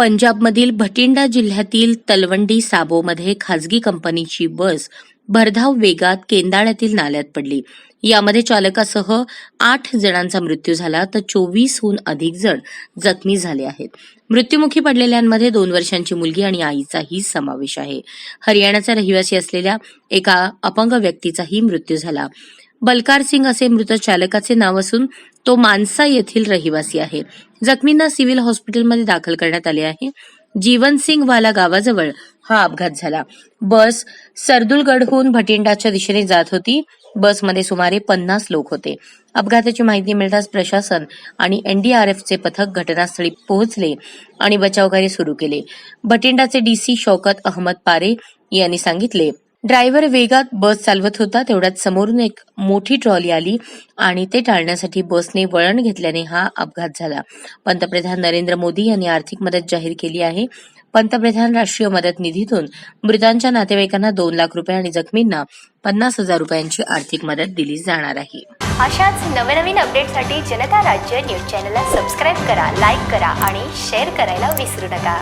पंजाबमधील भटिंडा जिल्ह्यातील तलवंडी साबोमध्ये खाजगी कंपनीची बस भरधाव वेगात केंदाळ्यातील नाल्यात पडली. यामध्ये चालकासह आठ जणांचा मृत्यू झाला तर चोवीसहून अधिक जण जखमी झाले आहेत. मृत्युमुखी पडलेल्यांमध्ये दोन वर्षांची मुलगी आणि आईचाही समावेश आहे. हरियाणाचा रहिवासी असलेल्या एका अपंग व्यक्तीचाही मृत्यू झाला. बलकार सिंग असे मृत चालकाचे नाव असून तो मानसा येथील रहिवासी आहे. जखमींना सिव्हिल हॉस्पिटलमध्ये दाखल करण्यात आले आहे. जीवन सिंग वाला गावाजवळ हा अपघात झाला. बस सरदुलगडहून भटिंडाच्या दिशेने जात होती. बसमध्ये सुमारे पन्नास लोक होते. अपघाताची माहिती मिळताच प्रशासन आणि एनडीआरएफचे पथक घटनास्थळी पोहोचले आणि बचावकार्य सुरू केले. भटिंडाचे डीसी शौकत अहमद पारे यांनी सांगितले ड्रायव्हर वेगात बस चालवत होता तेवढ्यात समोरून एक मोठी ट्रॉली आली आणि ते टाळण्यासाठी बसने वळण घेतल्याने हा अपघात झाला. पंतप्रधान नरेंद्र मोदी यांनी आर्थिक मदत जाहीर केली आहे. पंतप्रधान राष्ट्रीय मदत निधीतून मृतांच्या नातेवाईकांना दोन लाख रुपये आणि जखमींना पन्नास हजार रुपयांची आर्थिक मदत दिली जाणार आहे. अशाच नवनवीन अपडेटसाठी जनता राज्य न्यूज चॅनलला सबस्क्राईब करा लाईक करा आणि शेअर करायला विसरू नका.